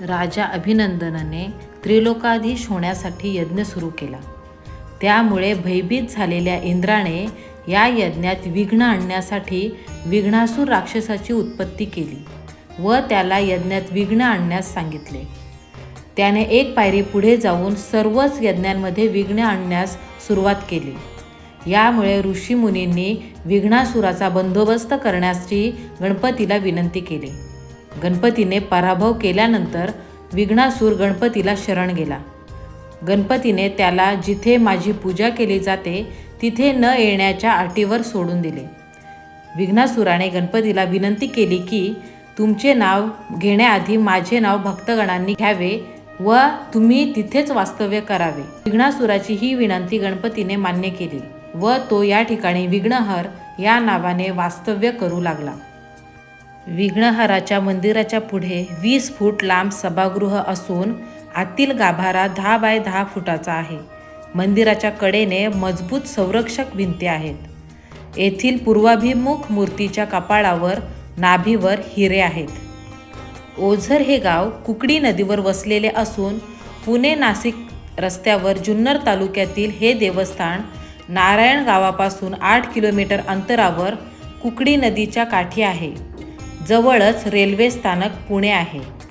राजा अभिनंदनने त्रिलोकाधीश होण्यासाठी यज्ञ सुरू केला. त्यामुळे भयभीत झालेल्या इंद्राने या यज्ञात विघ्न आणण्यासाठी विघ्नासूर राक्षसाची उत्पत्ती केली व त्याला यज्ञात विघ्न आणण्यास सांगितले. त्याने एक पायरी पुढे जाऊन सर्वच यज्ञांमध्ये विघ्न आणण्यास सुरुवात केली. यामुळे ऋषीमुनींनी विघ्नासुराचा बंदोबस्त करण्याची गणपतीला विनंती केली. गणपतीने पराभव केल्यानंतर विघ्नासूर गणपतीला शरण गेला. गणपतीने त्याला जिथे माझी पूजा केली जाते तिथे न येण्याच्या अटीवर सोडून दिले. विघ्नासुराने गणपतीला विनंती केली की तुमचे नाव घेण्याआधी माझे नाव भक्तगणांनी घ्यावे व तुम्ही तिथेच वास्तव्य करावे. विघ्नासुराची ही विनंती गणपतीने मान्य केली व तो या ठिकाणी विघ्नहर या नावाने वास्तव्य करू लागला. विघ्नहराच्या मंदिराच्या पुढे वीस फूट लांब सभागृह असून आतील गाभारा दहा बाय दहा फुटाचा आहे. मंदिराच्या कडेने मजबूत संरक्षक भिंती आहेत. येथील पूर्वाभिमुख मूर्तीच्या कपाळावर नाभीवर हिरे आहेत. ओझर हे गाव कुकडी नदीवर वसलेले असून पुणे नाशिक रस्त्यावर जुन्नर तालुक्यातील हे देवस्थान नारायण गावापासून आठ किलोमीटर अंतरावर कुकडी नदीच्या काठी आहे. जवळच रेल्वे स्थानक पुणे आहे.